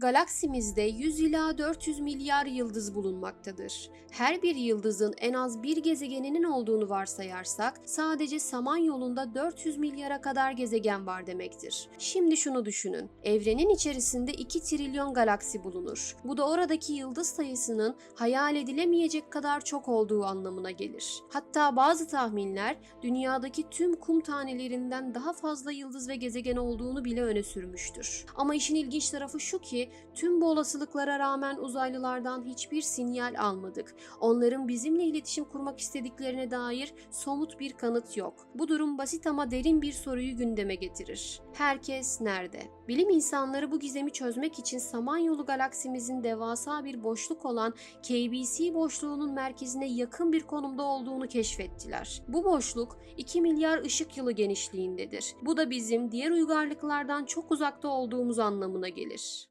Galaksimizde 100 ila 400 milyar yıldız bulunmaktadır. Her bir yıldızın en az bir gezegeninin olduğunu varsayarsak sadece Samanyolu'nda 400 milyara kadar gezegen var demektir. Şimdi şunu düşünün. Evrenin içerisinde 2 trilyon galaksi bulunur. Bu da oradaki yıldız sayısının hayal edilemeyecek kadar çok olduğu anlamına gelir. Hatta bazı tahminler dünyadaki tüm kum tanelerinden daha fazla yıldız ve gezegen olduğunu bile öne sürmüştür. Ama işin ilginç tarafı şu ki tüm bu olasılıklara rağmen uzaylılardan hiçbir sinyal almadık. Onların bizimle iletişim kurmak istediklerine dair somut bir kanıt yok. Bu durum basit ama derin bir soruyu gündeme getirir. Herkes nerede? Bilim insanları bu gizemi çözmek için Samanyolu galaksimizin devasa bir boşluk olan KBC boşluğunun merkezine yakın bir konumda olduğunu keşfettiler. Bu boşluk 2 milyar ışık yılı genişliğindedir. Bu da bizim diğer uygarlıklardan çok uzakta olduğumuz anlamına gelir.